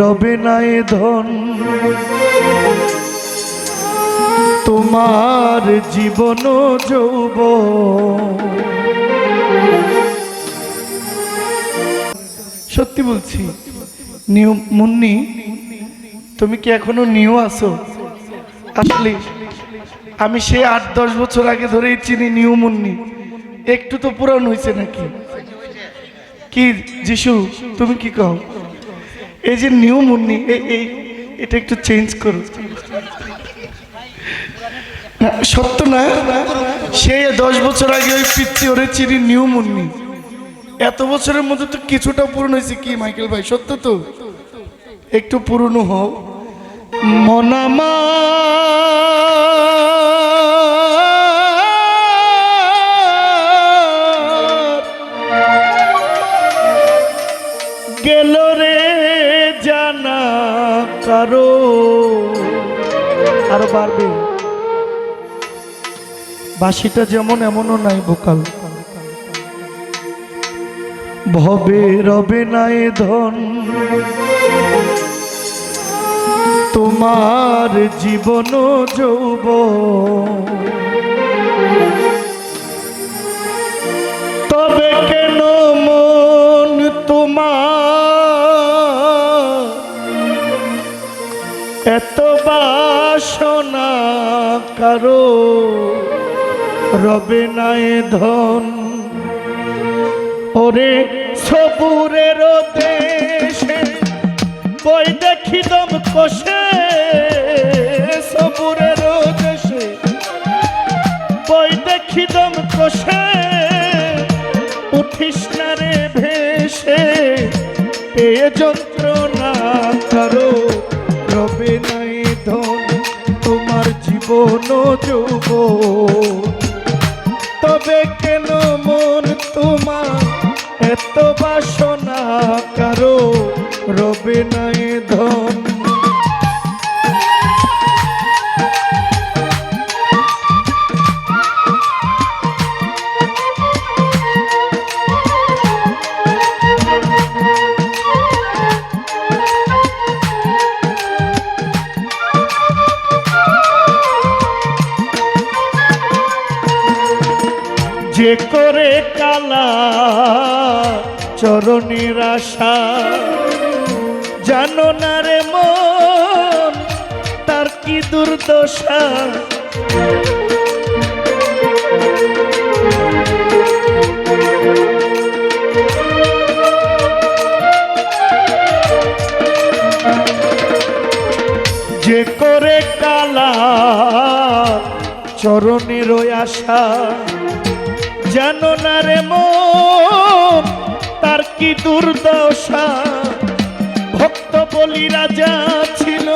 রবে ধন। তোমার জীবন যৌব সত্যি বলছি, নিউ মুন্নি, তুমি কি এখনও নিউ আছো? আসলে, আমি সে আট, দশ বছর আগে ধরেই চিনি নিউ মুন্নি। একটু তো পুরান হয়েছে নাকি? কি, যিশু, তুমি কি কও? এই যে নিউ মুন্নি, এই এটা একটু চেঞ্জ করো। সত্য না, সে দশ বছর আগে ওই পিচ্ছি ওরে চিনি নিউ মুন্নি। এত বছরের মধ্যে তো কিছুটা পূরণ হয়েছে কি, মাইকেল ভাই? সত্য তো? একটু পুরনো হও। মনামা গেল রে কারও আর বাড়বে। বাসিটা যেমন এমনও নাই ভোকাল ভবে রবে নাই ধন। তোমার জীবন যৌব। তবে কেন মন তোমার এত বাসনা কারও? রবে নাই ধন। ওরে সবুরের দেশে বই দেখি দম কষে। সবুরের দেশে বই দেখি দম কষে। উঠিস না রে ভেসে পেয়ে যন্ত্রণা জীবন যে করে কালা চরণের আশা। জানো না রে মন, তার কি দুর্দশা? যে করে কালা চরণের আশা। জানো না রে মন তার কি দুর্দশা? ভক্ত বলি রাজা ছিল।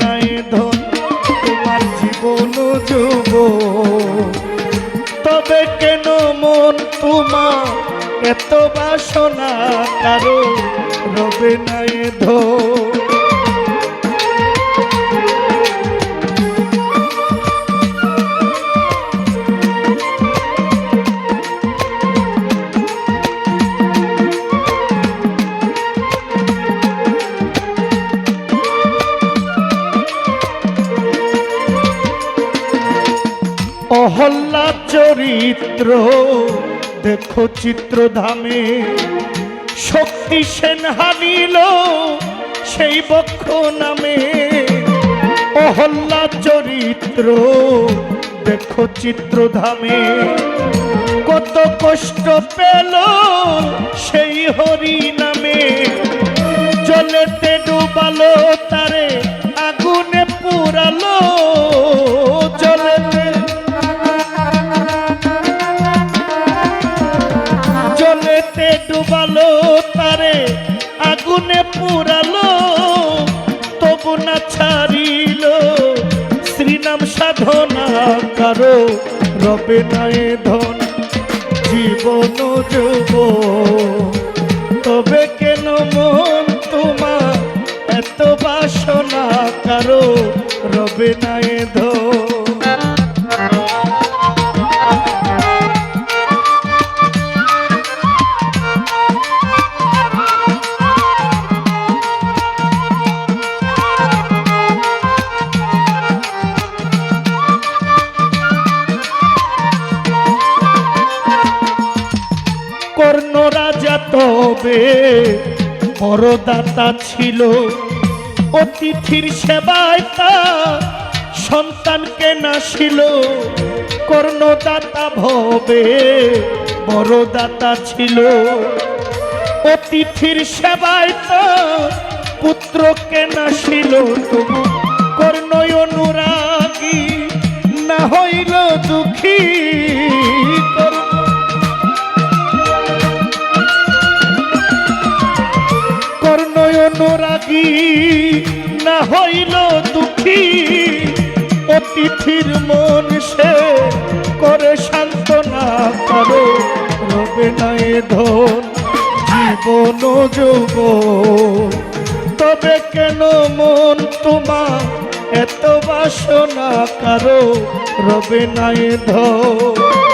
নাই ধন, তোমার জীবন যুব তবে কেন মন তোমার এত বাসনা, কারও রবে নাই ধন? চরিত্র দেখো চিত্রধামে। শক্তি সেন হানিল সেই বক্ষ নামে। অহল্লা চরিত্র, দেখো চিত্রধামে। কত কষ্ট পেল সেই হরি নামে আগুনে পুরালো, তবু না ছাড়িল। শ্রীনাম সাধনা কারও, রবে নয় ধন, জীবন যুব। তবে কেন মন তোমার এত বাসনা কারও, রবে না এ তবে বড়দাতা ছিল, অতিথির সেবায় তার সন্তানকে নাসিল কর্ণদাতা ভবে বড়দাতা ছিল। অতিথির সেবায় তার পুত্রকে নাসিল তবু কর্ণই অনুরাগী, না হইল দুঃখী। না হইল দুঃখী। অতিথির মন সে করে সান্ত্বনা করো, রবে নাই ধন, জীবন যোগ তবে কেন মন তোমার এত বাসনা কারও, রবে নাই ধন?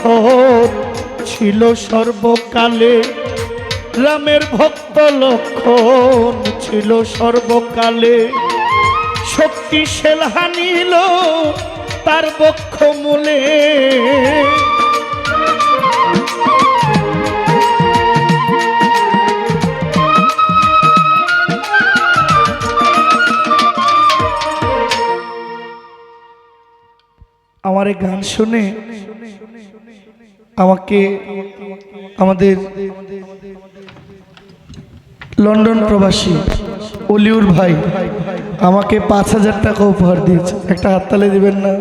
লক্ষণ ছিল সর্বকালে। রামের ভক্ত লক্ষণ ছিল সর্বকালে। শক্তি সেলহা নিল তার বক্ষ মূলে আমার এই গান শুনে আমাকে আমাদের লন্ডন প্রবাসী অলিউর ভাই আমাকে পাঁচ হাজার টাকা উপহার দিয়েছে। একটা হাততালে দিবেন না?